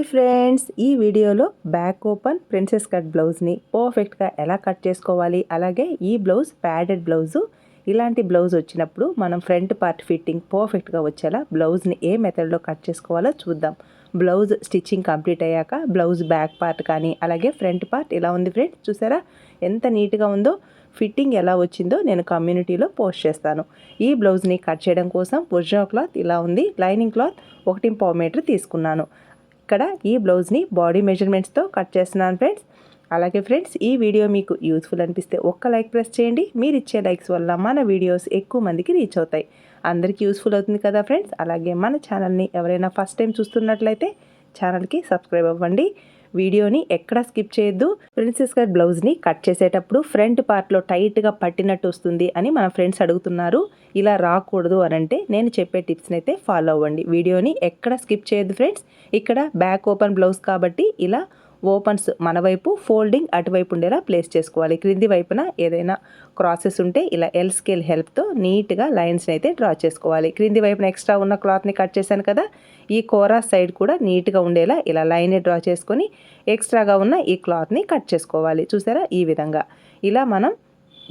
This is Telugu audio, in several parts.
హాయ్ ఫ్రెండ్స్ ఈ వీడియోలో బ్యాక్ ఓపెన్ ప్రిన్సెస్ కట్ బ్లౌజ్ని పర్ఫెక్ట్గా ఎలా కట్ చేసుకోవాలి అలాగే ఈ బ్లౌజ్ ప్యాడెడ్ బ్లౌజు. ఇలాంటి బ్లౌజ్ వచ్చినప్పుడు మనం ఫ్రంట్ పార్ట్ ఫిట్టింగ్ పర్ఫెక్ట్గా వచ్చేలా బ్లౌజ్ని ఏ మెథడ్లో కట్ చేసుకోవాలో చూద్దాం. బ్లౌజ్ స్టిచ్చింగ్ కంప్లీట్ అయ్యాక బ్లౌజ్ బ్యాక్ పార్ట్ కానీ అలాగే ఫ్రంట్ పార్ట్ ఇలా ఉంది ఫ్రెండ్స్ చూసారా? ఎంత నీట్గా ఉందో ఫిట్టింగ్ ఎలా వచ్చిందో నేను కమ్యూనిటీలో పోస్ట్ చేస్తాను. ఈ బ్లౌజ్ని కట్ చేయడం కోసం ఒరిజినల్ క్లాత్ ఇలా ఉంది. లైనింగ్ క్లాత్ ఒకటి పావు మీటర్ తీసుకున్నాను. ఇక్కడ ఈ బ్లౌజ్ని బాడీ మెజర్మెంట్స్తో కట్ చేస్తున్నాను ఫ్రెండ్స్. అలాగే ఫ్రెండ్స్ ఈ వీడియో మీకు యూస్ఫుల్ అనిపిస్తే ఒక్క లైక్ ప్రెస్ చేయండి. మీరు ఇచ్చే లైక్స్ వల్ల మన వీడియోస్ ఎక్కువ మందికి రీచ్ అవుతాయి. అందరికీ యూస్ఫుల్ అవుతుంది కదా ఫ్రెండ్స్? అలాగే మన ఛానల్ని ఎవరైనా ఫస్ట్ టైం చూస్తున్నట్లయితే ఛానల్కి సబ్స్క్రైబ్ అవ్వండి. వీడియోని ఎక్కడ స్కిప్ చేయొద్దు. ప్రిన్సెస్ కట్ బ్లౌజ్ని కట్ చేసేటప్పుడు ఫ్రంట్ పార్ట్లో టైట్గా పట్టినట్టు వస్తుంది అని మన ఫ్రెండ్స్ అడుగుతున్నారు. ఇలా రాకూడదు అని అంటే నేను చెప్పే టిప్స్ని అయితే ఫాలో అవ్వండి. వీడియోని ఎక్కడ స్కిప్ చేయొద్దు ఫ్రెండ్స్. ఇక్కడ బ్యాక్ ఓపెన్ బ్లౌజ్ కాబట్టి ఇలా ఓపెన్స్ మన వైపు ఫోల్డింగ్ అటువైపు ఉండేలా ప్లేస్ చేసుకోవాలి. క్రింది వైపున ఏదైనా క్రాసెస్ ఉంటే ఇలా ఎల్ స్కేల్ హెల్ప్తో నీట్గా లైన్స్ని అయితే డ్రా చేసుకోవాలి. క్రింది వైపున ఎక్స్ట్రా ఉన్న క్లాత్ని కట్ చేశాను కదా ఈ కోరా సైడ్ కూడా నీట్గా ఉండేలా ఇలా లైన్ డ్రా చేసుకొని ఎక్స్ట్రాగా ఉన్న ఈ క్లాత్ని కట్ చేసుకోవాలి. చూసారా? ఈ విధంగా. ఇలా మనం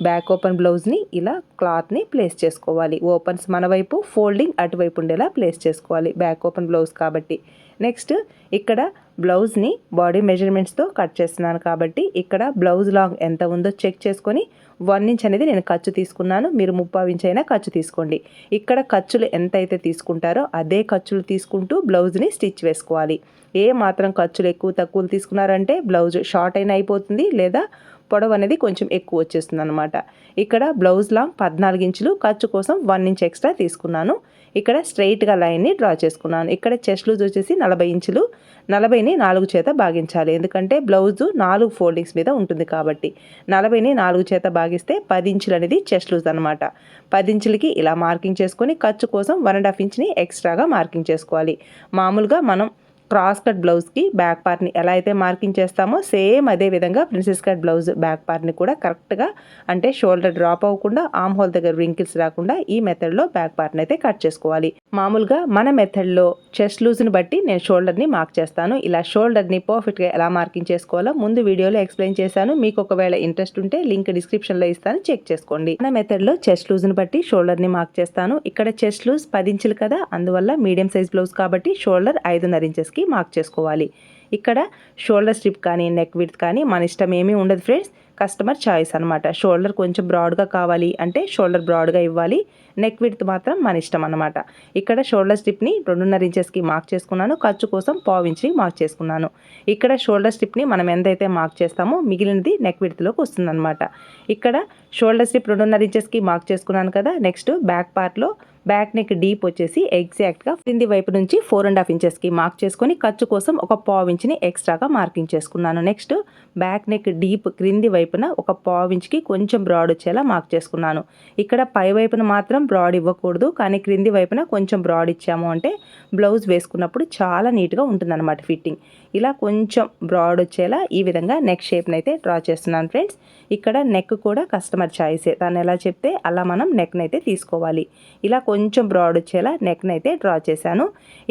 బ్యాక్ ఓపెన్ బ్లౌజ్ని ఇలా క్లాత్ని ప్లేస్ చేసుకోవాలి. ఓపెన్స్ మన వైపు ఫోల్డింగ్ అటువైపు ఉండేలా ప్లేస్ చేసుకోవాలి. బ్యాక్ ఓపెన్ బ్లౌజ్ కాబట్టి. నెక్స్ట్ ఇక్కడ బ్లౌజ్ని బాడీ మెజర్మెంట్స్తో కట్ చేస్తున్నాను కాబట్టి ఇక్కడ బ్లౌజ్ లాంగ్ ఎంత ఉందో చెక్ చేసుకొని వన్ ఇంచ్ అనేది నేను ఖర్చు తీసుకున్నాను. మీరు ముప్పావు ఇంచ్ అయినా ఖర్చు తీసుకోండి. ఇక్కడ ఖర్చులు ఎంత అయితే తీసుకుంటారో అదే ఖర్చులు తీసుకుంటూ బ్లౌజ్ని స్టిచ్ వేసుకోవాలి. ఏ మాత్రం ఖర్చులు ఎక్కువ తక్కువలు తీసుకున్నారంటే బ్లౌజ్ షార్ట్ అయినా అయిపోతుంది లేదా పొడవు అనేది కొంచెం ఎక్కువ వచ్చేస్తుంది అనమాట ఇక్కడ బ్లౌజ్ లాంగ్ పద్నాలుగు ఇంచులు ఖర్చు కోసం వన్ ఇంచ్ ఎక్స్ట్రా తీసుకున్నాను. ఇక్కడ స్ట్రైట్గా లైన్ని డ్రా చేసుకున్నాను. ఇక్కడ చెస్ట్ లూజ్ వచ్చేసి నలభై ఇంచులు నలభైని నాలుగు చేత భాగించాలి. ఎందుకంటే బ్లౌజు నాలుగు ఫోల్డింగ్స్ మీద ఉంటుంది కాబట్టి. నలభైని నాలుగు చేత భాగిస్తే పది ఇంచులు అనేది చెస్ట్ లూజ్ అనమాట పది ఇంచులకి ఇలా మార్కింగ్ చేసుకొని ఖర్చు కోసం వన్ అండ్ హాఫ్ ఇంచ్ని ఎక్స్ట్రాగా మార్కింగ్ చేసుకోవాలి. మామూలుగా మనం క్రాస్ కట్ బ్లౌజ్కి బ్యాక్ పార్ట్ని ఎలా అయితే మార్కింగ్ చేస్తామో సేమ్ అదే విధంగా ప్రిన్సెస్ కట్ బ్లౌజ్ బ్యాక్ పార్ట్ని కూడా కరెక్ట్గా అంటే షోల్డర్ డ్రాప్ అవ్వకుండా ఆమ్ హోల్ దగ్గర రింకిల్స్ రాకుండా ఈ మెథడ్లో బ్యాక్ పార్ట్ని అయితే కట్ చేసుకోవాలి. మామూలుగా మన మెథడ్లో చెస్ట్ లూజ్ని బట్టి నేను షోల్డర్ని మార్క్ చేస్తాను. ఇలా షోల్డర్ని పర్ఫెక్ట్గా ఎలా మార్కింగ్ చేసుకోవాలో ముందు వీడియోలో ఎక్స్ప్లెయిన్ చేశాను. మీకు ఒకవేళ ఇంట్రెస్ట్ ఉంటే లింక్ డిస్క్రిప్షన్లో ఇస్తాను. చెక్ చేసుకోండి. మన మెథడ్లో చెస్ట్ లూజ్ని బట్టి షోల్డర్ని మార్క్ చేస్తాను. ఇక్కడ చెస్ట్ లూజ్ పది ఇంచులు కదా అందువల్ల మీడియం సైజ్ బ్లౌజ్ కాబట్టి షోల్డర్ ఐదున్నర ఇంచెస్కి పెట్టి మార్క్ చేసుకోవాలి. ఇక్కడ షోల్డర్ స్ట్రిప్ కానీ నెక్ విత్ కానీ మన ఇష్టం ఏమీ ఉండదు ఫ్రెండ్స్ కస్టమర్ చాయిస్ అనమాట షోల్డర్ కొంచెం బ్రాడ్గా కావాలి అంటే షోల్డర్ బ్రాడ్గా ఇవ్వాలి. నెక్ విడ్త్ మాత్రం మన ఇష్టం అనమాట ఇక్కడ షోల్డర్ స్ట్రిప్ని రెండున్నర ఇంచెస్కి మార్క్ చేసుకున్నాను. ఖర్చు కోసం పావు ఇంచ్ని మార్క్ చేసుకున్నాను. ఇక్కడ షోల్డర్ స్ట్రిప్ని మనం ఎంతైతే మార్క్ చేస్తామో మిగిలినది నెక్ విడ్త్లోకి వస్తుందన్నమాట. ఇక్కడ షోల్డర్ స్ట్రిప్ రెండున్నర ఇంచెస్కి మార్క్ చేసుకున్నాను కదా. నెక్స్ట్ బ్యాక్ పార్ట్లో బ్యాక్ నెక్ డీప్ వచ్చేసి ఎగ్జాక్ట్గా క్రింది వైపు నుంచి ఫోర్ అండ్ హాఫ్ ఇంచెస్కి మార్క్ చేసుకొని ఖర్చు కోసం ఒక పావు ఇంచ్ని ఎక్స్ట్రాగా మార్కింగ్ చేసుకున్నాను. నెక్స్ట్ బ్యాక్ నెక్ డీప్ క్రింది వైపున ఒక పావు ఇంచ్కి కొంచెం బ్రాడ్ వచ్చేలా మార్క్ చేసుకున్నాను. ఇక్కడ పై వైపున మాత్రం బ్రాడ్ ఇవ్వకూడదు కానీ క్రింది వైపున కొంచెం బ్రాడ్ ఇచ్చాము అంటే బ్లౌజ్ వేసుకున్నప్పుడు చాలా నీట్గా ఉంటుందన్నమాట ఫిట్టింగ్ ఇలా కొంచెం బ్రాడ్ వచ్చేలా ఈ విధంగా నెక్ షేప్ని అయితే డ్రా చేస్తున్నాను ఫ్రెండ్స్ ఇక్కడ నెక్ కూడా కస్టమర్ చాయిసే తను ఎలా చెప్తే అలా మనం నెక్ని అయితే తీసుకోవాలి. ఇలా కొంచెం బ్రాడ్ వచ్చేలా నెక్ని అయితే డ్రా చేశాను.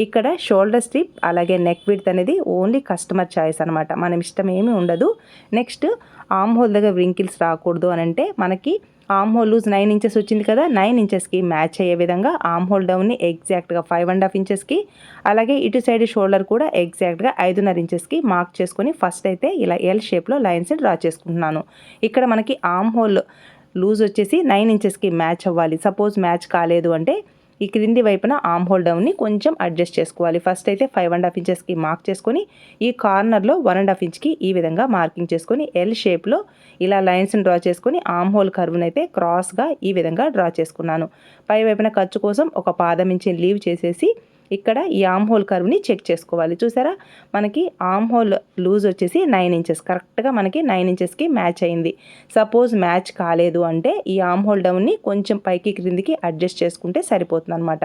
ఇక్కడ షోల్డర్ స్ట్రిప్ అలాగే నెక్ విడ్త్ అనేది ఓన్లీ కస్టమర్ చాయిస్ అనమాట మనం ఇష్టం ఏమీ ఉండదు. నెక్స్ట్ ఆమ్ హోల్ దగ్గర వ్రింకిల్స్ రాకూడదు అని అంటే మనకి arm hole loose nine inches వచ్చింది కదా నైన్ ఇంచెస్కి మ్యాచ్ అయ్యే విధంగా ఆమ్ హోల్ డౌన్ని ఎగ్జాక్ట్గా ఫైవ్ అండ్ హాఫ్ ఇంచెస్కి అలాగే ఇటు సైడ్ షోల్డర్ కూడా ఎగ్జాక్ట్గా ఐదున్నర ఇంచెస్కి మార్క్ చేసుకొని ఫస్ట్ అయితే ఇలా ఎల్ షేప్లో లైన్స్ డ్రా చేసుకుంటున్నాను. ఇక్కడ మనకి ఆమ్ హోల్ లూజ్ వచ్చేసి నైన్ ఇంచెస్కి మ్యాచ్ అవ్వాలి. సపోజ్ మ్యాచ్ కాలేదు అంటే ఈ క్రింది వైపున ఆమ్ హోల్ డౌన్ని కొంచెం అడ్జస్ట్ చేసుకోవాలి. ఫస్ట్ అయితే ఫైవ్ అండ్ హాఫ్ ఇంచెస్కి మార్క్ చేసుకొని ఈ కార్నర్లో వన్ అండ్ హాఫ్ ఇంచ్కి ఈ విధంగా మార్కింగ్ చేసుకొని ఎల్ షేప్లో ఇలా లైన్స్ని డ్రా చేసుకొని ఆమ్ హోల్ కర్వ్ని అయితే క్రాస్గా ఈ విధంగా డ్రా చేసుకున్నాను. పై వైపున ఖర్చు కోసం ఒక పాదం ఇంచి లీవ్ చేసేసి ఇక్కడ ఈ ఆమ్ హోల్ కర్వ్ని చెక్ చేసుకోవాలి. చూసారా? మనకి ఆమ్ హోల్ లూజ్ వచ్చేసి నైన్ ఇంచెస్ కరెక్ట్గా మనకి నైన్ ఇంచెస్కి మ్యాచ్ అయింది. సపోజ్ మ్యాచ్ కాలేదు అంటే ఈ ఆమ్ హోల్ డౌన్ని కొంచెం పైకి క్రిందికి అడ్జస్ట్ చేసుకుంటే సరిపోతుంది అనమాట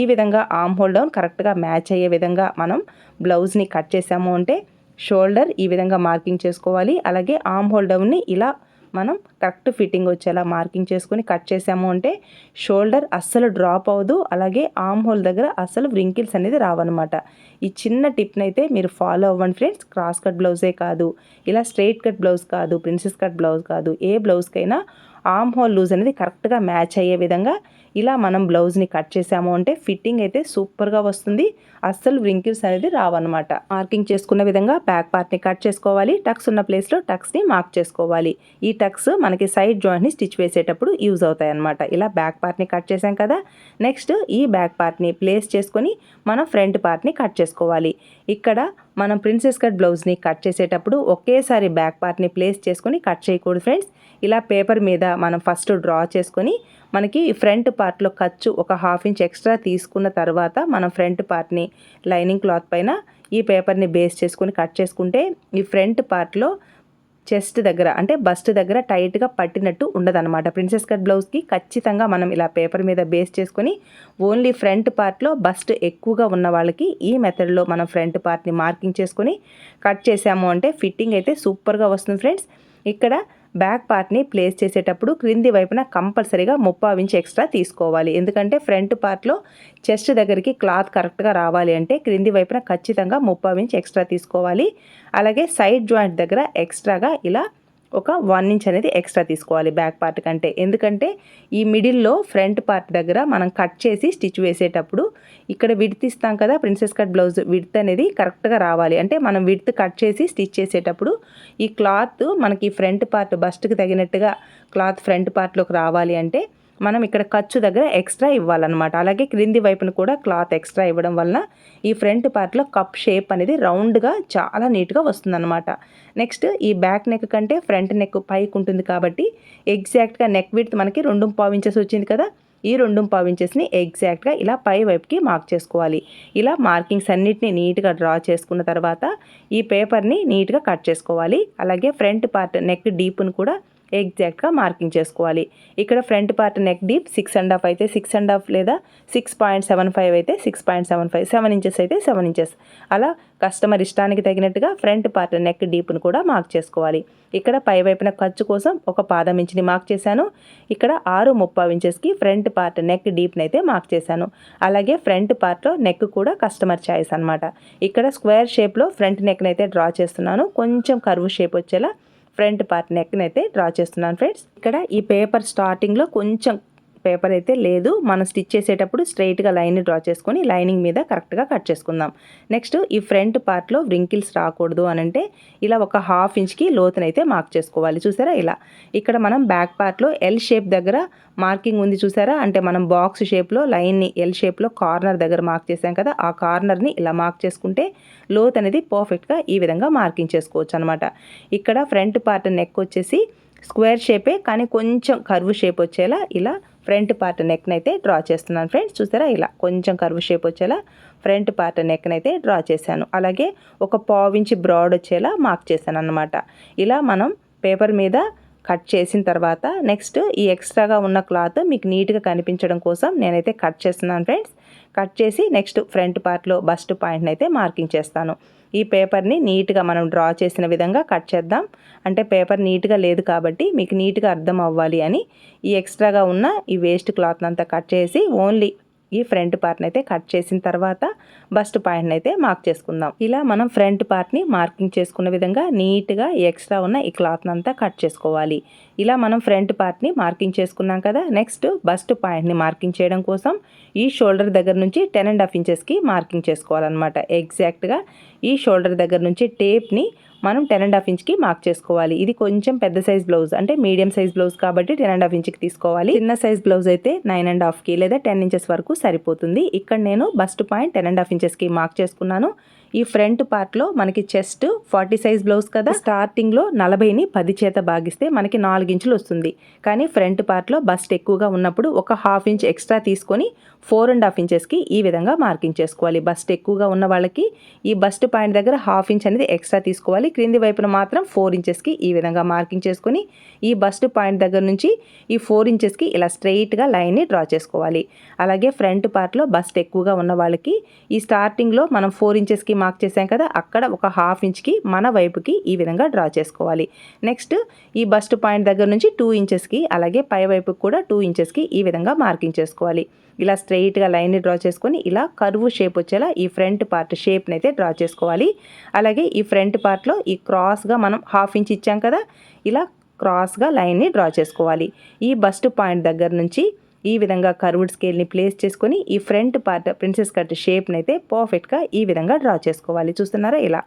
ఈ విధంగా ఆమ్ హోల్ డౌన్ కరెక్ట్గా మ్యాచ్ అయ్యే విధంగా మనం బ్లౌజ్ని కట్ చేసాము అంటే షోల్డర్ ఈ విధంగా మార్కింగ్ చేసుకోవాలి. అలాగే ఆమ్ హోల్ డౌన్ని ఇలా మనం కరెక్ట్ ఫిట్టింగ్ వచ్చేలా మార్కింగ్ చేసుకొని కట్ చేసాము అంటే షోల్డర్ అస్సలు డ్రాప్ అవ్వదు అలాగే ఆమ్ హోల్ దగ్గర అస్సలు వ్రింకిల్స్ అనేది రావన్నమాట. ఈ చిన్న టిప్ని అయితే మీరు ఫాలో అవ్వండి ఫ్రెండ్స్. క్రాస్ కట్ బ్లౌజే కాదు ఇలా స్ట్రైట్ కట్ బ్లౌజ్ కాదు ప్రిన్సెస్ కట్ బ్లౌజ్ కాదు ఏ బ్లౌజ్కైనా ఆమ్ హోల్ లూజ్ అనేది కరెక్ట్గా మ్యాచ్ అయ్యే విధంగా ఇలా మనం బ్లౌజ్ని కట్ చేసాము అంటే ఫిట్టింగ్ అయితే సూపర్గా వస్తుంది. అస్సలు వ్రింకిల్స్ అనేది రావన్నమాట. మార్కింగ్ చేసుకున్న విధంగా బ్యాక్ పార్ట్ని కట్ చేసుకోవాలి. టక్స్ ఉన్న ప్లేస్లో టక్స్ని మార్క్ చేసుకోవాలి. ఈ టక్స్ మనకి సైడ్ జాయింట్ని స్టిచ్ వేసేటప్పుడు యూజ్ అవుతాయి అనమాట ఇలా బ్యాక్ పార్ట్ని కట్ చేసాం కదా నెక్స్ట్ ఈ బ్యాక్ పార్ట్ని ప్లేస్ చేసుకొని మనం ఫ్రంట్ పార్ట్ని కట్ చేసుకోవాలి. ఇక్కడ మనం ప్రిన్సెస్ కట్ బ్లౌజ్ని కట్ చేసేటప్పుడు ఒకేసారి బ్యాక్ పార్ట్ని ప్లేస్ చేసుకొని కట్ చేయకూడదు ఫ్రెండ్స్. ఇలా పేపర్ మీద మనం ఫస్ట్ డ్రా చేసుకొని మనకి ఫ్రంట్ పార్ట్లో ఖర్చు ఒక హాఫ్ ఇంచ్ ఎక్స్ట్రా తీసుకున్న తర్వాత మనం ఫ్రంట్ పార్ట్ని లైనింగ్ క్లాత్ పైన ఈ పేపర్ని బేస్ చేసుకొని కట్ చేసుకుంటే ఈ ఫ్రంట్ పార్ట్లో చెస్ట్ దగ్గర అంటే బస్ట్ దగ్గర టైట్గా పట్టినట్టు ఉండదన్నమాట. ప్రిన్సెస్ కట్ బ్లౌజ్కి ఖచ్చితంగా మనం ఇలా పేపర్ మీద బేస్ చేసుకొని ఓన్లీ ఫ్రంట్ పార్ట్లో బస్ట్ ఎక్కువగా ఉన్న వాళ్ళకి ఈ మెథడ్లో మనం ఫ్రంట్ పార్ట్ని మార్కింగ్ చేసుకొని కట్ చేసాము అంటే ఫిట్టింగ్ అయితే సూపర్గా వస్తుంది ఫ్రెండ్స్. ఇక్కడ బ్యాక్ పార్ట్ని ప్లేస్ చేసేటప్పుడు క్రింది వైపున కంపల్సరీగా ముప్పావు ఇంచ్ ఎక్స్ట్రా తీసుకోవాలి. ఎందుకంటే ఫ్రంట్ పార్ట్లో చెస్ట్ దగ్గరికి క్లాత్ కరెక్ట్గా రావాలి అంటే క్రింది వైపున ఖచ్చితంగా ముప్పావు ఇంచ్ ఎక్స్ట్రా తీసుకోవాలి. అలాగే సైడ్ జాయింట్ దగ్గర ఎక్స్ట్రాగా ఇలా ఒక వన్ ఇంచ్ అనేది ఎక్స్ట్రా తీసుకోవాలి బ్యాక్ పార్ట్ కంటే. ఎందుకంటే ఈ మిడిల్లో ఫ్రంట్ పార్ట్ దగ్గర మనం కట్ చేసి స్టిచ్ వేసేటప్పుడు ఇక్కడ విడ్త్ ఇస్తాం కదా ప్రిన్సెస్ కట్ బ్లౌజ్ విడ్త్ అనేది కరెక్ట్గా రావాలి. అంటే మనం విడ్త్ కట్ చేసి స్టిచ్ చేసేటప్పుడు ఈ క్లాత్ మనకి ఫ్రంట్ పార్ట్ బస్ట్కి తగినట్టుగా క్లాత్ ఫ్రంట్ పార్ట్లోకి రావాలి అంటే మనం ఇక్కడ ఖర్చు దగ్గర ఎక్స్ట్రా ఇవ్వాలన్నమాట. అలాగే క్రింది వైపున కూడా క్లాత్ ఎక్స్ట్రా ఇవ్వడం వలన ఈ ఫ్రంట్ పార్ట్లో కప్ షేప్ అనేది రౌండ్గా చాలా నీట్గా వస్తుందన్నమాట. నెక్స్ట్ ఈ బ్యాక్ నెక్ కంటే ఫ్రంట్ నెక్ పైకి ఉంటుంది కాబట్టి ఎగ్జాక్ట్గా నెక్ విడ్త్ మనకి రెండు పావు ఇంచెస్ వచ్చింది కదా ఈ రెండు పావు ఇంచెస్ని ఎగ్జాక్ట్గా ఇలా పై వైపుకి మార్క్ చేసుకోవాలి. ఇలా మార్కింగ్స్ అన్నిటిని నీట్గా డ్రా చేసుకున్న తర్వాత ఈ పేపర్ని నీట్గా కట్ చేసుకోవాలి. అలాగే ఫ్రంట్ పార్ట్ నెక్ డీప్ను కూడా ఎగ్జాక్ట్గా మార్కింగ్ చేసుకోవాలి. ఇక్కడ front part neck deep six and half అయితే సిక్స్ అండ్ హాఫ్ లేదా సిక్స్ పాయింట్ సెవెన్ ఫైవ్ అయితే six point seven five seven inches అయితే సెవెన్ ఇంచెస్. అలా కస్టమర్ ఇష్టానికి తగినట్టుగా ఫ్రంట్ పార్ట్ నెక్ డీప్ను కూడా మార్క్ చేసుకోవాలి. ఇక్కడ పై వైపున ఖర్చు కోసం ఒక పాదం ఇంచుని మార్క్ చేశాను. ఇక్కడ ఆరు ముప్పై ఇంచెస్కి ఫ్రంట్ పార్ట్ నెక్ డీప్ని అయితే మార్క్ చేశాను. అలాగే ఫ్రంట్ పార్ట్లో నెక్ కూడా కస్టమర్ ఛాయిస్ అనమాట ఇక్కడ స్క్వేర్ షేప్లో ఫ్రంట్ నెక్ని అయితే డ్రా చేస్తున్నాను. కొంచెం కర్వ్ షేప్ వచ్చేలా ఫ్రంట్ పార్ట్ నెక్ని అయితే డ్రా చేస్తున్నాను ఫ్రెండ్స్. ఇక్కడ ఈ పేపర్ స్టార్టింగ్లో కొంచెం పేపర్ అయితే లేదు. మనం స్టిచ్ చేసేటప్పుడు స్ట్రైట్గా లైన్ డ్రా చేసుకొని లైనింగ్ మీద కరెక్ట్గా కట్ చేసుకుందాం. నెక్స్ట్ ఈ ఫ్రంట్ పార్ట్లో వ్రింకిల్స్ రాకూడదు అని అంటే ఇలా ఒక హాఫ్ ఇంచ్కి లోతునైతే మార్క్ చేసుకోవాలి. చూసారా ఇలా? ఇక్కడ మనం బ్యాక్ పార్ట్లో ఎల్ షేప్ దగ్గర మార్కింగ్ ఉంది చూసారా? అంటే మనం బాక్స్ షేప్లో లైన్ని ఎల్ షేప్లో కార్నర్ దగ్గర మార్క్ చేసాం కదా ఆ కార్నర్ని ఇలా మార్క్ చేసుకుంటే లోత్ అనేది పర్ఫెక్ట్గా ఈ విధంగా మార్కింగ్ చేసుకోవచ్చు అనమాట ఇక్కడ ఫ్రంట్ పార్ట్ నెక్ వచ్చేసి స్క్వేర్ షేపే కానీ కొంచెం కర్వ్ షేప్ వచ్చేలా ఇలా ఫ్రంట్ పార్ట్ నెక్ని అయితే డ్రా చేస్తున్నాను ఫ్రెండ్స్. చూసారా ఇలా కొంచెం కర్వ్ షేప్ వచ్చేలా ఫ్రంట్ పార్ట్ నెక్ని అయితే డ్రా చేశాను. అలాగే ఒక పావించి బ్రాడ్ వచ్చేలా మార్క్ చేశాను అనమాట ఇలా మనం పేపర్ మీద కట్ చేసిన తర్వాత నెక్స్ట్ ఈ ఎక్స్ట్రాగా ఉన్న క్లాత్ మీకు నీట్గా కనిపించడం కోసం నేనైతే కట్ చేస్తున్నాను ఫ్రెండ్స్. కట్ చేసి నెక్స్ట్ ఫ్రంట్ పార్ట్లో బస్ట్ పాయింట్ని అయితే మార్కింగ్ చేస్తాను. ఈ పేపర్ని నీట్గా మనం డ్రా చేసిన విధంగా కట్ చేద్దాం. అంటే పేపర్ నీట్గా లేదు కాబట్టి మీకు నీట్గా అర్థం అవ్వాలి అని ఈ ఎక్స్ట్రాగా ఉన్న ఈ వేస్ట్ క్లాత్ అంతా కట్ చేసి ఓన్లీ ఈ ఫ్రంట్ పార్ట్ని అయితే కట్ చేసిన తర్వాత బస్ట్ పాయింట్ని అయితే మార్క్ చేసుకుందాం. ఇలా మనం ఫ్రంట్ పార్ట్ని మార్కింగ్ చేసుకున్న విధంగా నీట్గా ఎక్స్ట్రా ఉన్న ఈ క్లాత్ని అంతా కట్ చేసుకోవాలి. ఇలా మనం ఫ్రంట్ పార్ట్ని మార్కింగ్ చేసుకున్నాం కదా. నెక్స్ట్ బస్ట్ పాయింట్ని మార్కింగ్ చేయడం కోసం ఈ షోల్డర్ దగ్గర నుంచి టెన్ అండ్ హాఫ్ ఇంచెస్కి మార్కింగ్ చేసుకోవాలన్నమాట. ఎగ్జాక్ట్గా ఈ షోల్డర్ దగ్గర నుంచి టేప్ని మనం టెన్ అండ్ హాఫ్ ఇంచ్కి మార్క్ చేసుకోవాలి. ఇది కొంచెం పెద్ద సైజ్ బ్లౌజ్ అంటే మీడియం సైజ్ బ్లౌజ్ కాబట్టి టెన్ అండ్ హాఫ్ ఇంచ్కి తీసుకోవాలి. చిన్న సైజ్ బ్లౌజ్ అయితే నైన్ అండ్ హాఫ్కి లేదా టెన్ ఇంచెస్ వరకు సరిపోతుంది. ఇక్కడ నేను bust point ten and half ఇంచెస్కి మార్క్ చేసుకున్నాను. ఈ ఫ్రంట్ పార్ట్లో మనకి చెస్ట్ ఫార్టీ సైజ్ బ్లౌజ్ కదా. స్టార్టింగ్లో నలభైని పది చేత భాగిస్తే మనకి నాలుగు ఇంచులు వస్తుంది కానీ ఫ్రంట్ పార్ట్లో బస్ట్ ఎక్కువగా ఉన్నప్పుడు ఒక హాఫ్ ఇంచ్ ఎక్స్ట్రా తీసుకొని ఫోర్ అండ్ హాఫ్ ఇంచెస్కి ఈ విధంగా మార్కింగ్ చేసుకోవాలి. బస్ట్ ఎక్కువగా ఉన్న వాళ్ళకి ఈ బస్ట్ పాయింట్ దగ్గర హాఫ్ ఇంచ్ అనేది ఎక్స్ట్రా తీసుకోవాలి. క్రింది వైపున మాత్రం ఫోర్ ఇంచెస్కి ఈ విధంగా మార్కింగ్ చేసుకొని ఈ బస్ట్ పాయింట్ దగ్గర నుంచి ఈ ఫోర్ ఇంచెస్కి ఇలా స్ట్రెయిట్గా లైన్ని డ్రా చేసుకోవాలి. అలాగే ఫ్రంట్ పార్ట్లో బస్ట్ ఎక్కువగా ఉన్న వాళ్ళకి ఈ స్టార్టింగ్లో మనం ఫోర్ ఇంచెస్కి మార్క్ చేసాం కదా అక్కడ ఒక హాఫ్ ఇంచ్కి మన వైపుకి ఈ విధంగా డ్రా చేసుకోవాలి. నెక్స్ట్ ఈ బస్ట్ పాయింట్ దగ్గర దగ్గర నుంచి టూ ఇంచెస్కి అలాగే పై వైపుకి కూడా టూ ఇంచెస్కి ఈ విధంగా మార్కింగ్ చేసుకోవాలి. ఇలా స్ట్రెయిట్గా లైన్ని డ్రా చేసుకొని ఇలా కర్వ్ షేప్ వచ్చేలా ఈ ఫ్రంట్ పార్ట్ షేప్ని అయితే డ్రా చేసుకోవాలి. అలాగే ఈ ఫ్రంట్ పార్ట్లో ఈ క్రాస్గా మనం హాఫ్ ఇంచ్ ఇచ్చాం కదా ఇలా క్రాస్గా లైన్ని డ్రా చేసుకోవాలి. ఈ బస్ట్ పాయింట్ దగ్గర నుంచి ఈ విధంగా కర్వ్డ్ స్కేల్ని ప్లేస్ చేసుకొని ఈ ఫ్రంట్ పార్ట్ ప్రిన్సెస్ కట్ షేప్ని అయితే పర్ఫెక్ట్గా ఈ విధంగా డ్రా చేసుకోవాలి. చూస్తున్నారా ఇలా?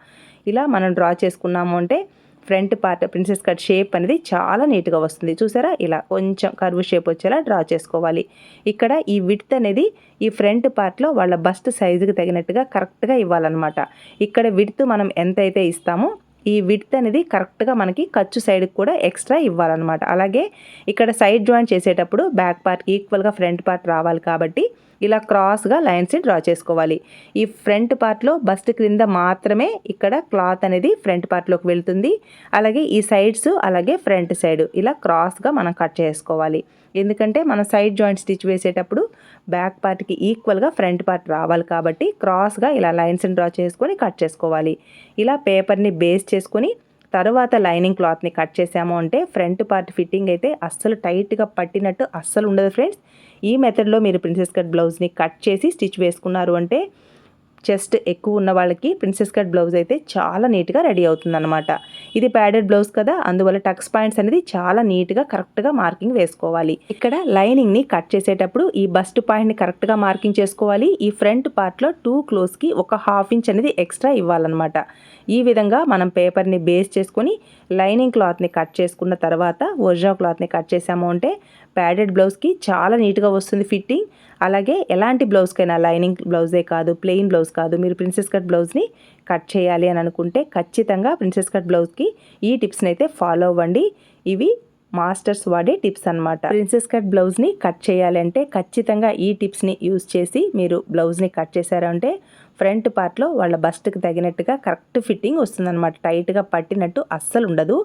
ఇలా మనం డ్రా చేసుకున్నాము అంటే front part princess cut shape అనేది చాలా నీట్గా వస్తుంది. చూసారా? ఇలా కొంచెం కర్వ్ షేప్ వచ్చేలా డ్రా చేసుకోవాలి. ఇక్కడ ఈ విడ్త్ అనేది ఈ ఫ్రంట్ పార్ట్లో వాళ్ళ బస్ట్ సైజుకి తగినట్టుగా కరెక్ట్గా ఇవ్వాలన్నమాట. ఇక్కడ విడ్త్ మనం ఎంతైతే ఇస్తామో ఈ విడ్త్ అనేది కరెక్ట్గా మనకి ఖర్చు సైడ్కి కూడా ఎక్స్ట్రా ఇవ్వాలన్నమాట. అలాగే ఇక్కడ సైడ్ జాయిన్ చేసేటప్పుడు బ్యాక్ పార్ట్కి ఈక్వల్గా ఫ్రంట్ పార్ట్ రావాలి కాబట్టి ఇలా క్రాస్గా లైన్స్ని డ్రా చేసుకోవాలి. ఈ ఫ్రంట్ పార్ట్లో బస్ట్ క్రింద మాత్రమే ఇక్కడ క్లాత్ అనేది ఫ్రంట్ పార్ట్లోకి వెళ్తుంది. అలాగే ఈ సైడ్స్ అలాగే ఫ్రంట్ సైడ్ ఇలా క్రాస్గా మనం కట్ చేసుకోవాలి. ఎందుకంటే మనం సైడ్ జాయింట్ స్టిచ్ వేసేటప్పుడు బ్యాక్ పార్ట్కి ఈక్వల్గా ఫ్రంట్ పార్ట్ రావాలి కాబట్టి క్రాస్గా ఇలా లైన్స్ని డ్రా చేసుకొని కట్ చేసుకోవాలి. ఇలా పేపర్ని బేస్ చేసుకొని తర్వాత లైనింగ్ క్లాత్ని కట్ చేసాము అంటే ఫ్రంట్ పార్ట్ ఫిట్టింగ్ అయితే అస్సలు టైట్గా పట్టినట్టు అస్సలు ఉండదు ఫ్రెండ్స్. ఈ మెథడ్లో మీరు ప్రిన్సెస్ కట్ బ్లౌజ్ని కట్ చేసి స్టిచ్ వేసుకున్నారు అంటే చెస్ట్ ఎక్కువ ఉన్న వాళ్ళకి ప్రిన్సెస్ కట్ బ్లౌజ్ అయితే చాలా నీట్గా రెడీ అవుతుందన్నమాట. ఇది ప్యాడెడ్ బ్లౌజ్ కదా అందువల్ల టక్స్ పాయింట్స్ అనేది చాలా నీట్గా కరెక్ట్గా మార్కింగ్ వేసుకోవాలి. ఇక్కడ లైనింగ్ని కట్ చేసేటప్పుడు ఈ బస్ట్ పాయింట్ని కరెక్ట్గా మార్కింగ్ చేసుకోవాలి. ఈ ఫ్రంట్ పార్ట్లో టూ క్లోజ్కి ఒక హాఫ్ ఇంచ్ అనేది ఎక్స్ట్రా ఇవ్వాలన్నమాట. ఈ విధంగా మనం పేపర్ని బేస్ చేసుకొని లైనింగ్ క్లాత్ని కట్ చేసుకున్న తర్వాత ఒరిజినల్ క్లాత్ని కట్ చేసాము అంటే ప్యాడెడ్ బ్లౌజ్కి చాలా నీట్గా వస్తుంది ఫిట్టింగ్. అలాగే ఎలాంటి బ్లౌజ్కైనా లైనింగ్ బ్లౌజే కాదు ప్లెయిన్ బ్లౌజ్ కాదు మీరు ప్రిన్సెస్ కట్ బ్లౌజ్ని కట్ చేయాలి అని అనుకుంటే ఖచ్చితంగా ప్రిన్సెస్ కట్ బ్లౌజ్కి ఈ టిప్స్ని అయితే ఫాలో అవ్వండి. ఇవి మాస్టర్స్ వాడే టిప్స్ అనమాట ప్రిన్సెస్ కట్ బ్లౌజ్ని కట్ చేయాలంటే ఖచ్చితంగా ఈ టిప్స్ని యూజ్ చేసి మీరు బ్లౌజ్ని కట్ చేశారంటే ఫ్రంట్ పార్ట్లో వాళ్ళ బస్ట్కి తగినట్టుగా కరెక్ట్ ఫిట్టింగ్ వస్తుందన్నమాట. టైట్గా పట్టినట్టు అస్సలు ఉండదు.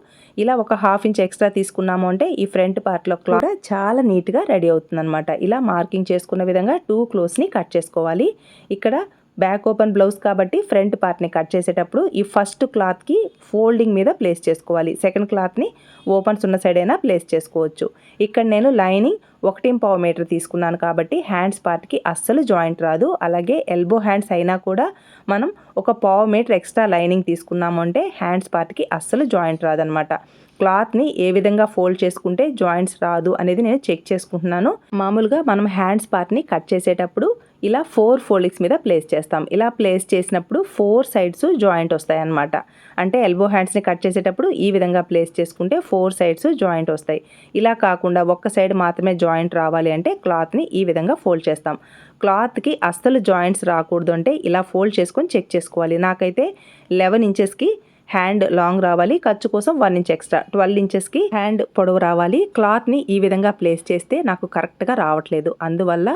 ఇలా ఒక హాఫ్ ఇంచ్ ఎక్స్ట్రా తీసుకున్నాము అంటే ఈ ఫ్రంట్ పార్ట్లో క్లాత్ చాలా నీట్గా రెడీ అవుతుందన్నమాట. ఇలా మార్కింగ్ చేసుకున్న విధంగా టూ క్లోత్స్ని కట్ చేసుకోవాలి. ఇక్కడ బ్యాక్ ఓపెన్ బ్లౌజ్ కాబట్టి ఫ్రంట్ పార్ట్ని కట్ చేసేటప్పుడు ఈ ఫస్ట్ క్లాత్కి ఫోల్డింగ్ మీద ప్లేస్ చేసుకోవాలి. సెకండ్ క్లాత్ని ఓపెన్స్ ఉన్న సైడ్ అయినా ప్లేస్ చేసుకోవచ్చు. ఇక్కడ నేను లైనింగ్ ఒకటి పావు మీటర్ తీసుకున్నాను కాబట్టి హ్యాండ్స్ పార్ట్కి అస్సలు జాయింట్ రాదు. అలాగే ఎల్బో హ్యాండ్స్ అయినా కూడా మనం ఒక పావు మీటర్ ఎక్స్ట్రా లైనింగ్ తీసుకున్నాము అంటే హ్యాండ్స్ పార్ట్కి అస్సలు జాయింట్ రాదనమాట. క్లాత్ని ఏ విధంగా ఫోల్డ్ చేసుకుంటే జాయింట్స్ రాదు అనేది నేను చెక్ చేసుకుంటున్నాను. మామూలుగా మనం హ్యాండ్స్ పార్ట్ని కట్ చేసేటప్పుడు ఇలా ఫోర్ ఫోల్డింగ్స్ మీద ప్లేస్ చేస్తాం. ఇలా ప్లేస్ చేసినప్పుడు ఫోర్ సైడ్స్ జాయింట్ వస్తాయి అన్నమాట అంటే ఎల్బో హ్యాండ్స్ని కట్ చేసేటప్పుడు ఈ విధంగా ప్లేస్ చేసుకుంటే ఫోర్ సైడ్స్ జాయింట్ వస్తాయి. ఇలా కాకుండా ఒక్క సైడ్ మాత్రమే జాయింట్ రావాలి అంటే క్లాత్ని ఈ విధంగా ఫోల్డ్ చేస్తాం. క్లాత్కి అస్సలు జాయింట్స్ రాకూడదు అంటే ఇలా ఫోల్డ్ చేసుకొని చెక్ చేసుకోవాలి. నాకైతే లెవెన్ ఇంచెస్కి హ్యాండ్ లాంగ్ రావాలి ఖర్చు కోసం వన్ ఇంచ్ ఎక్స్ట్రా. ట్వెల్వ్ ఇంచెస్కి హ్యాండ్ పొడవు రావాలి. క్లాత్ని ఈ విధంగా ప్లేస్ చేస్తే నాకు కరెక్ట్గా రావట్లేదు. అందువల్ల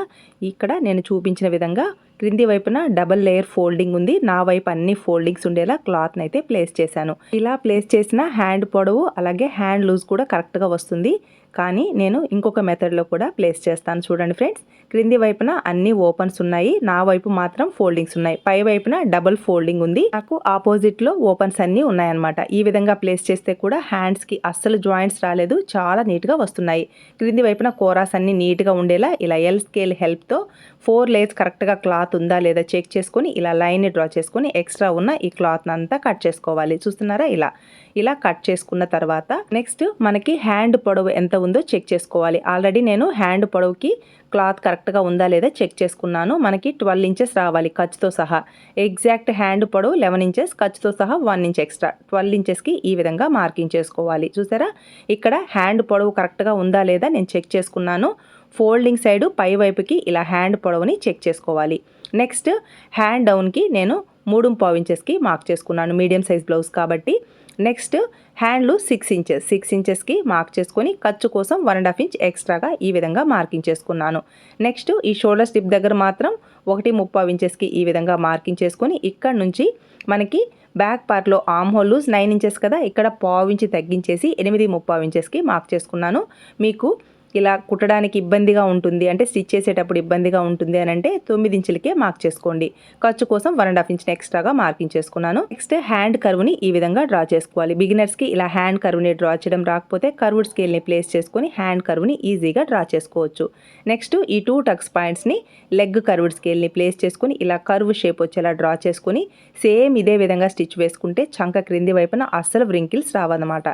ఇక్కడ నేను చూపించిన విధంగా క్రింది వైపున డబల్ లేయర్ ఫోల్డింగ్ ఉంది. నా వైపు అన్ని ఫోల్డింగ్స్ ఉండేలా క్లాత్ని అయితే ప్లేస్ చేశాను. ఇలా ప్లేస్ చేసిన హ్యాండ్ పొడవు అలాగే హ్యాండ్ లూజ్ కూడా కరెక్ట్గా వస్తుంది. కానీ నేను ఇంకొక మెథడ్లో కూడా ప్లేస్ చేస్తాను. చూడండి ఫ్రెండ్స్ క్రింది వైపున అన్ని ఓపెన్స్ ఉన్నాయి. నా వైపు మాత్రం ఫోల్డింగ్స్ ఉన్నాయి. పై వైపున డబుల్ ఫోల్డింగ్ ఉంది. నాకు ఆపోజిట్లో ఓపెన్స్ అన్నీ ఉన్నాయన్నమాట. ఈ విధంగా ప్లేస్ చేస్తే కూడా హ్యాండ్స్కి అస్సలు జాయింట్స్ రాలేదు. చాలా నీట్గా వస్తున్నాయి. క్రింది వైపున కోరాస్ అన్ని నీట్గా ఉండేలా ఇలా ఎల్ స్కేల్ హెల్ప్తో ఫోర్ లేయర్స్ కరెక్ట్గా క్లాత్ ఉందా లేదా చెక్ చేసుకొని ఇలా లైన్ని డ్రా చేసుకొని ఎక్స్ట్రా ఉన్న ఈ క్లాత్ అంతా కట్ చేసుకోవాలి. చూస్తున్నారా? ఇలా. ఇలా కట్ చేసుకున్న తర్వాత నెక్స్ట్ మనకి హ్యాండ్ పొడవు ఎంత ఉందో చెక్ చేసుకోవాలి. ఆల్రెడీ నేను హ్యాండ్ పొడవుకి క్లాత్ కరెక్ట్గా ఉందా లేదా చెక్ చేసుకున్నాను. మనకి ట్వెల్వ్ ఇంచెస్ రావాలి ఖర్చుతో సహా. ఎగ్జాక్ట్ హ్యాండ్ పొడవు లెవెన్ ఇంచెస్ ఖర్చుతో సహా వన్ ఇంచ్ ఎక్స్ట్రా. ట్వెల్వ్ ఇంచెస్కి ఈ విధంగా మార్కింగ్ చేసుకోవాలి. చూసారా? ఇక్కడ హ్యాండ్ పొడవు కరెక్ట్గా ఉందా లేదా నేను చెక్ చేసుకున్నాను. ఫోల్డింగ్ సైడు పై వైపుకి ఇలా హ్యాండ్ పొడవుని చెక్ చేసుకోవాలి. నెక్స్ట్ హ్యాండ్ డౌన్కి నేను మూడు పావు ఇంచెస్కి మార్క్ చేసుకున్నాను. మీడియం సైజ్ బ్లౌజ్ కాబట్టి నెక్స్ట్ హ్యాండ్లు సిక్స్ ఇంచెస్. సిక్స్ ఇంచెస్కి మార్క్ చేసుకొని ఖర్చు కోసం వన్ అండ్ హాఫ్ ఇంచ్ ఎక్స్ట్రాగా ఈ విధంగా మార్కింగ్ చేసుకున్నాను. నెక్స్ట్ ఈ షోల్డర్ స్టిప్ దగ్గర మాత్రం ఒకటి ముప్పావు ఇంచెస్కి ఈ విధంగా మార్కింగ్ చేసుకొని ఇక్కడ నుంచి మనకి బ్యాక్ పార్ట్లో arm hole loose nine inches కదా ఇక్కడ పావు ఇంచి తగ్గించేసి ఎనిమిది ముప్పావు ఇంచెస్కి మార్క్ చేసుకున్నాను. మీకు ఇలా కుట్టడానికి ఇబ్బందిగా ఉంటుంది. అంటే స్టిచ్ చేసేటప్పుడు ఇబ్బందిగా ఉంటుంది అని అంటే తొమ్మిది ఇంచులకే మార్క్ చేసుకోండి. ఖర్చు కోసం వన్ అండ్ హాఫ్ ఇంచ్ ఎక్స్ట్రాగా మార్కింగ్ చేసుకున్నాను. నెక్స్ట్ హ్యాండ్ కర్వ్ని ఈ విధంగా డ్రా చేసుకోవాలి. బిగినర్స్కి ఇలా హ్యాండ్ కర్వ్ని డ్రా చేయడం రాకపోతే కర్వ్డ్ స్కేల్ని ప్లేస్ చేసుకొని హ్యాండ్ కర్వ్ని ఈజీగా డ్రా చేసుకోవచ్చు. నెక్స్ట్ ఈ టూ టక్స్ పాయింట్స్ని లెగ్ కర్వ్డ్ స్కేల్ని ప్లేస్ చేసుకుని ఇలా కర్వ్ షేప్ వచ్చేలా డ్రా చేసుకొని సేమ్ ఇదే విధంగా స్టిచ్ వేసుకుంటే చంక క్రింది వైపున అస్సలు వ్రింకిల్స్ రావన్నమాట.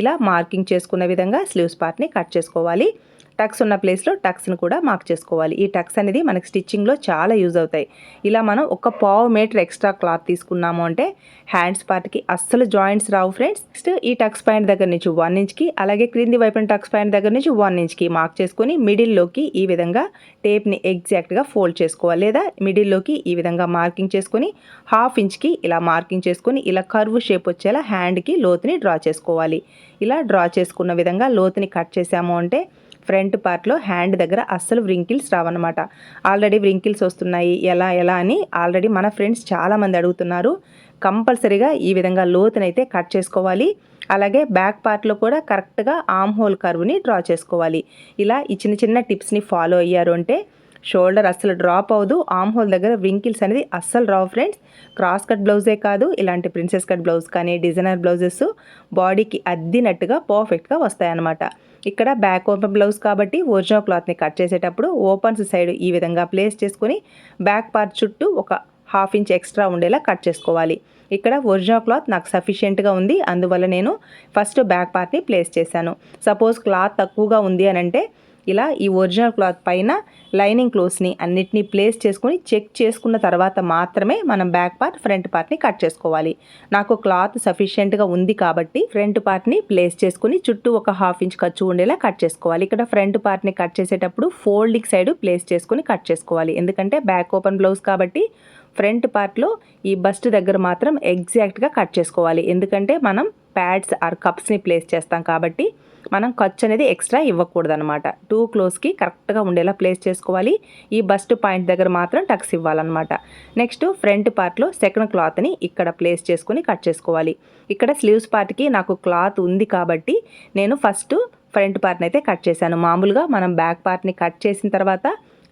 ఇలా మార్కింగ్ చేసుకున్న విధంగా స్లీవ్స్ పార్ట్ని కట్ చేసుకోవాలి. టక్స్ ఉన్న ప్లేస్లో టక్స్ని కూడా మార్క్ చేసుకోవాలి. ఈ టక్స్ అనేది మనకి స్టిచ్చింగ్లో చాలా యూజ్ అవుతాయి. ఇలా మనం ఒక పావు మీటర్ ఎక్స్ట్రా క్లాత్ తీసుకున్నాము అంటే హ్యాండ్స్ పార్ట్కి అస్సలు జాయింట్స్ రావు ఫ్రెండ్స్. నెక్స్ట్ ఈ టక్స్ పాయింట్ దగ్గర నుంచి వన్ ఇంచ్కి అలాగే క్రింది వైపున టక్స్ పాయింట్ దగ్గర నుంచి వన్ ఇంచ్కి మార్క్ చేసుకొని మిడిల్లోకి ఈ విధంగా టేప్ని ఎగ్జాక్ట్గా ఫోల్డ్ చేసుకోవాలి. లేదా మిడిల్లోకి ఈ విధంగా మార్కింగ్ చేసుకొని హాఫ్ ఇంచ్కి ఇలా మార్కింగ్ చేసుకొని ఇలా కర్వ్ షేప్ వచ్చేలా హ్యాండ్కి లోతుని డ్రా చేసుకోవాలి. ఇలా డ్రా చేసుకున్న విధంగా లోతుని కట్ చేసాము అంటే ఫ్రంట్ పార్ట్లో హ్యాండ్ దగ్గర అస్సలు వ్రింకిల్స్ రావన్నమాట. ఆల్రెడీ వ్రింకిల్స్ వస్తున్నాయి ఎలా ఎలా అని ఆల్రెడీ మన ఫ్రెండ్స్ చాలామంది అడుగుతున్నారు. కంపల్సరీగా ఈ విధంగా లోతునైతే కట్ చేసుకోవాలి. అలాగే బ్యాక్ పార్ట్లో కూడా కరెక్ట్గా ఆమ్ హోల్ కర్వ్ని డ్రా చేసుకోవాలి. ఇలా ఈ చిన్న చిన్న టిప్స్ని ఫాలో అయ్యారు అంటే షోల్డర్ అస్సలు డ్రాప్ అవ్వదు. ఆమ్ హోల్ దగ్గర వింకిల్స్ అనేది అస్సలు రావు ఫ్రెండ్స్. క్రాస్ కట్ బ్లౌజే కాదు ఇలాంటి ప్రిన్సెస్ కట్ బ్లౌజ్ కానీ డిజైనర్ బ్లౌజెస్ బాడీకి అద్దినట్టుగా పర్ఫెక్ట్గా వస్తాయన్నమాట. ఇక్కడ బ్యాక్ ఓపెన్ బ్లౌజ్ కాబట్టి ఒరిజినల్ క్లాత్ని కట్ చేసేటప్పుడు ఓపెన్స్ సైడ్ ఈ విధంగా ప్లేస్ చేసుకొని బ్యాక్ పార్ట్ చుట్టూ ఒక హాఫ్ ఇంచ్ ఎక్స్ట్రా ఉండేలా కట్ చేసుకోవాలి. ఇక్కడ ఒరిజినల్ క్లాత్ నాకు సఫిషియెంట్గా ఉంది. అందువల్ల నేను ఫస్ట్ బ్యాక్ పార్ట్ని ప్లేస్ చేశాను. సపోజ్ క్లాత్ తక్కువగా ఉంది అని అంటే ఇలా ఈ ఒరిజినల్ క్లాత్ పైన లైనింగ్ క్లోత్స్ని అన్నిటినీ ప్లేస్ చేసుకుని చెక్ చేసుకున్న తర్వాత మాత్రమే మనం బ్యాక్ పార్ట్ ఫ్రంట్ పార్ట్ని కట్ చేసుకోవాలి. నాకు క్లాత్ సఫిషియెంట్గా ఉంది కాబట్టి ఫ్రంట్ పార్ట్ని ప్లేస్ చేసుకుని చుట్టూ ఒక హాఫ్ ఇంచ్ ఖర్చు ఉండేలా కట్ చేసుకోవాలి. ఇక్కడ ఫ్రంట్ పార్ట్ని కట్ చేసేటప్పుడు ఫోల్డింగ్ సైడ్ ప్లేస్ చేసుకుని కట్ చేసుకోవాలి. ఎందుకంటే బ్యాక్ ఓపెన్ బ్లౌజ్ కాబట్టి ఫ్రంట్ పార్ట్లో ఈ బస్ట్ దగ్గర మాత్రం ఎగ్జాక్ట్గా కట్ చేసుకోవాలి. ఎందుకంటే మనం ప్యాడ్స్ ఆర్ కప్స్ని ప్లేస్ చేస్తాం కాబట్టి మనం ఖర్చు అనేది ఎక్స్ట్రా ఇవ్వకూడదు అనమాట టూ క్లోజ్కి కరెక్ట్గా ఉండేలా ప్లేస్ చేసుకోవాలి. ఈ బస్ట్ పాయింట్ దగ్గర మాత్రం టక్స్ ఇవ్వాలన్నమాట. నెక్స్ట్ ఫ్రంట్ పార్ట్లో సెకండ్ క్లాత్ని ఇక్కడ ప్లేస్ చేసుకుని కట్ చేసుకోవాలి. ఇక్కడ స్లీవ్స్ పార్ట్కి నాకు క్లాత్ ఉంది కాబట్టి నేను ఫస్ట్ ఫ్రంట్ పార్ట్ని అయితే కట్ చేశాను. మామూలుగా మనం బ్యాక్ పార్ట్ని కట్ చేసిన తర్వాత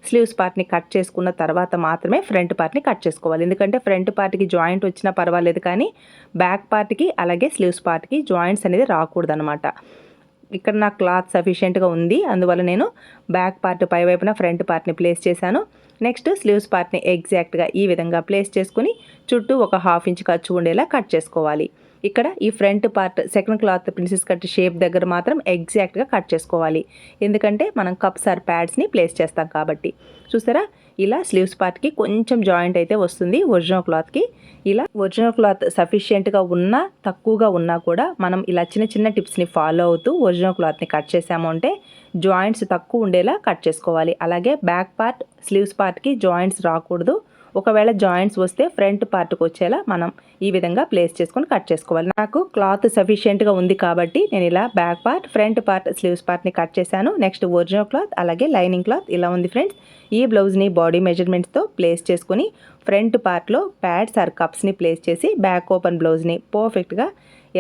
స్లీవ్స్ పార్ట్ని కట్ చేసుకున్న తర్వాత మాత్రమే ఫ్రంట్ పార్ట్ని కట్ చేసుకోవాలి. ఎందుకంటే ఫ్రంట్ పార్ట్కి జాయింట్ వచ్చినా పర్వాలేదు కానీ బ్యాక్ పార్ట్కి అలాగే స్లీవ్స్ పార్ట్కి జాయింట్స్ అనేది రాకూడదనమాట ఇక్కడ నా క్లాత్ సఫిషియెంట్గా ఉంది. అందువల్ల నేను బ్యాక్ పార్ట్ పై వైపున ఫ్రంట్ పార్ట్ని ప్లేస్ చేశాను. నెక్స్ట్ స్లీవ్స్ పార్ట్ని ఎగ్జాక్ట్గా ఈ విధంగా ప్లేస్ చేసుకుని చుట్టూ ఒక హాఫ్ ఇంచ్ ఖర్చు ఉండేలా కట్ చేసుకోవాలి. ఇక్కడ ఈ front part second cloth princess cut shape దగ్గర మాత్రం ఎగ్జాక్ట్గా కట్ చేసుకోవాలి. ఎందుకంటే మనం కప్స్ ఆర్ ప్యాడ్స్ని ప్లేస్ చేస్తాం కాబట్టి. చూసారా? ఇలా స్లీవ్స్ పార్ట్కి కొంచెం జాయింట్ అయితే వస్తుంది ఒరిజినల్ క్లాత్కి ఇలా ఒరిజినల్ క్లాత్ సఫిషియెంట్గా ఉన్నా తక్కువగా ఉన్నా కూడా మనం ఇలా చిన్న చిన్న టిప్స్ని ఫాలో అవుతూ ఒరిజినల్ క్లాత్ని కట్ చేసాము అంటే జాయింట్స్ తక్కువ ఉండేలా కట్ చేసుకోవాలి. అలాగే బ్యాక్ పార్ట్ స్లీవ్స్ పార్ట్కి జాయింట్స్ రాకూడదు. ఒకవేళ జాయింట్స్ వస్తే ఫ్రంట్ పార్ట్కి వచ్చేలా మనం ఈ విధంగా ప్లేస్ చేసుకొని కట్ చేసుకోవాలి. నాకు క్లాత్ సఫిషియెంట్గా ఉంది కాబట్టి నేను ఇలా back part front part sleeves పార్ట్ని కట్ చేశాను. నెక్స్ట్ ఒరిజినల్ క్లాత్ అలాగే లైనింగ్ క్లాత్ ఇలా ఉంది ఫ్రెండ్స్. ఈ బ్లౌజ్ని బాడీ మెజర్మెంట్స్తో ప్లేస్ చేసుకొని ఫ్రంట్ పార్ట్లో ప్యాడ్స్ ఆర్ కప్స్ని ప్లేస్ చేసి బ్యాక్ ఓపెన్ బ్లౌజ్ని పర్ఫెక్ట్గా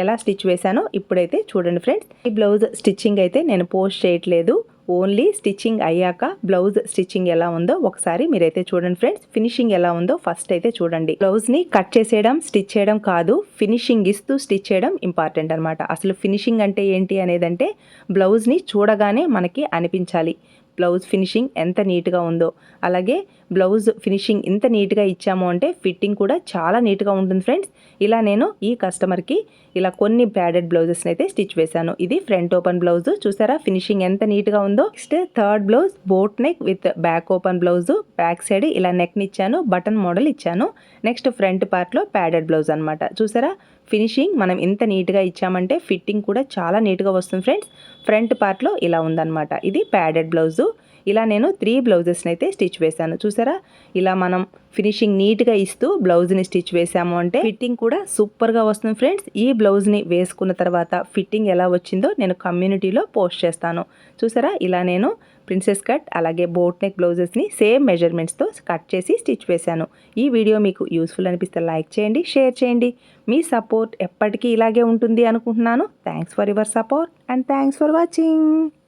ఎలా స్టిచ్ వేశానో ఇప్పుడైతే చూడండి ఫ్రెండ్స్. ఈ బ్లౌజ్ స్టిచ్చింగ్ అయితే నేను పోస్ట్ చేయట్లేదు. ఓన్లీ స్టిచ్చింగ్ అయ్యాక బ్లౌజ్ స్టిచ్చింగ్ ఎలా ఉందో ఒకసారి మీరైతే చూడండి ఫ్రెండ్స్. ఫినిషింగ్ ఎలా ఉందో ఫస్ట్ అయితే చూడండి. బ్లౌజ్ని కట్ చేసేయడం స్టిచ్ చేయడం కాదు ఫినిషింగ్ ఇస్తూ స్టిచ్ చేయడం ఇంపార్టెంట్ అనమాట అసలు ఫినిషింగ్ అంటే ఏంటి అనేదంటే బ్లౌజ్ని చూడగానే మనకి అనిపించాలి. బ్లౌజ్ ఫినిషింగ్ ఎంత నీట్గా ఉందో. అలాగే బ్లౌజ్ ఫినిషింగ్ ఇంత నీట్గా ఇచ్చాము అంటే ఫిట్టింగ్ కూడా చాలా నీట్గా ఉంటుంది ఫ్రెండ్స్. ఇలా నేను ఈ కస్టమర్కి ఇలా కొన్ని ప్యాడెడ్ బ్లౌజెస్ని అయితే స్టిచ్ వేశాను. ఇది ఫ్రంట్ ఓపెన్ బ్లౌజ్. చూసారా? ఫినిషింగ్ ఎంత నీట్గా ఉందో. Next third blouse boat neck with back open blouse. Back side ఇలా నెక్ని ఇచ్చాను. బటన్ మోడల్ ఇచ్చాను. నెక్స్ట్ ఫ్రంట్ పార్ట్లో ప్యాడెడ్ బ్లౌజ్ అనమాట చూసారా? ఫినిషింగ్ మనం ఎంత నీట్గా ఇచ్చామంటే ఫిట్టింగ్ కూడా చాలా నీట్గా వస్తుంది ఫ్రెండ్స్. ఫ్రంట్ పార్ట్లో ఇలా ఉందన్నమాట. ఇది ప్యాడెడ్ బ్లౌజు. ఇలా నేను త్రీ బ్లౌజెస్ని అయితే స్టిచ్ వేశాను. చూసారా? ఇలా మనం ఫినిషింగ్ నీట్గా ఇస్తూ బ్లౌజ్ని స్టిచ్ వేసాము అంటే ఫిట్టింగ్ కూడా సూపర్గా వస్తుంది ఫ్రెండ్స్ ఈ బ్లౌజ్ని వేసుకున్న తర్వాత ఫిట్టింగ్ ఎలా వచ్చిందో నేను కమ్యూనిటీలో పోస్ట్ చేస్తాను. చూసారా? ఇలా నేను ప్రిన్సెస్ కట్ అలాగే బోట్ నెక్ బ్లౌజెస్ని సేమ్ మెజర్మెంట్స్తో కట్ చేసి స్టిచ్ వేశాను. ఈ వీడియో మీకు యూస్ఫుల్ అనిపిస్తే లైక్ చేయండి షేర్ చేయండి. మీ సపోర్ట్ ఎప్పటికీ ఇలాగే ఉంటుంది అనుకుంటున్నాను. Thanks for your support and thanks for watching